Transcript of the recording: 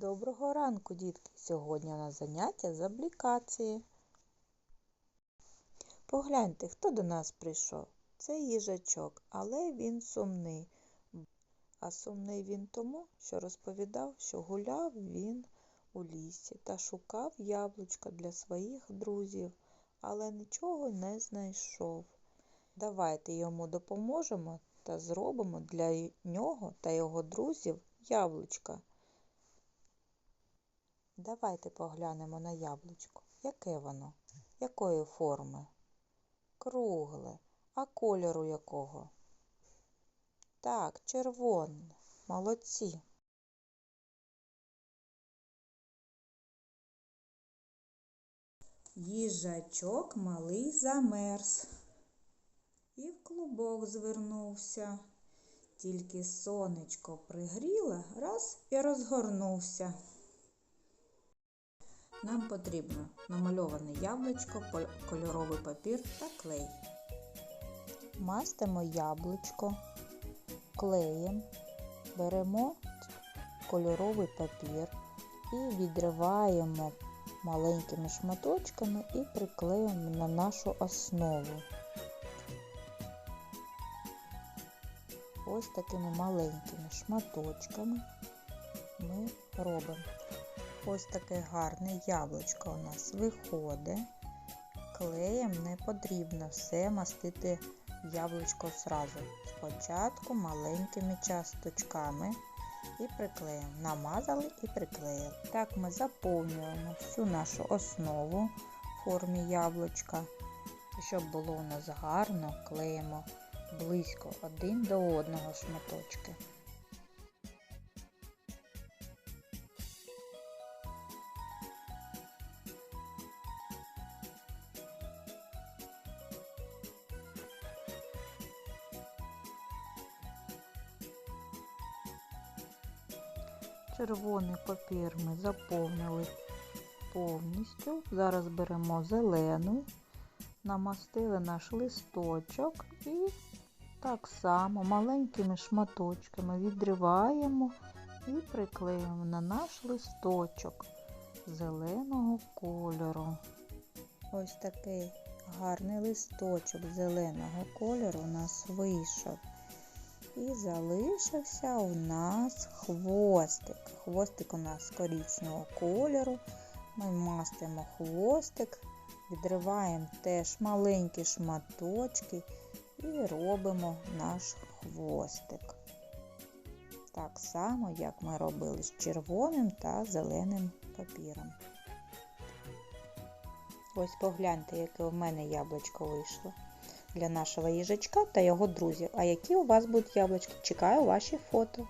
Доброго ранку, дітки! Сьогодні у нас заняття з аплікації. Погляньте, хто до нас прийшов. Це їжачок, але він сумний. А сумний він тому, що розповідав, що гуляв він у лісі та шукав яблучка для своїх друзів, але нічого не знайшов. Давайте йому допоможемо та зробимо для нього та його друзів яблучка. Давайте поглянемо на яблучко. Яке воно? Якої форми? Кругле. А кольору якого? Так, червоне. Молодці. Їжачок малий замерз і в клубок звернувся. Тільки сонечко пригріло, раз і розгорнувся. Нам потрібно намальоване яблучко, кольоровий папір та клей. Мастимо яблучко, клеєм, беремо кольоровий папір і відриваємо маленькими шматочками і приклеюємо на нашу основу. Ось такими маленькими шматочками ми робимо. Ось таке гарне яблучко у нас виходить. Клеєм не потрібно все мастити яблучко зразу. Спочатку маленькими часточками і приклеїмо. Намазали і приклеїли. Так ми заповнюємо всю нашу основу в формі яблучка. І щоб було у нас гарно, клеїмо близько один до одного шматочки. Червоний папір ми заповнили повністю. Зараз беремо зелену, намастили наш листочок і так само маленькими шматочками відриваємо і приклеюємо на наш листочок зеленого кольору. Ось такий гарний листочок зеленого кольору у нас вийшов. І залишився у нас хвостик. Хвостик у нас коричневого кольору. Ми мастимо хвостик, відриваємо теж маленькі шматочки і робимо наш хвостик. Так само, як ми робили з червоним та зеленим папіром. Ось погляньте, яке у мене яблучко вийшло для нашого їжачка та його друзів. А які у вас будуть яблучки? Чекаю ваші фото.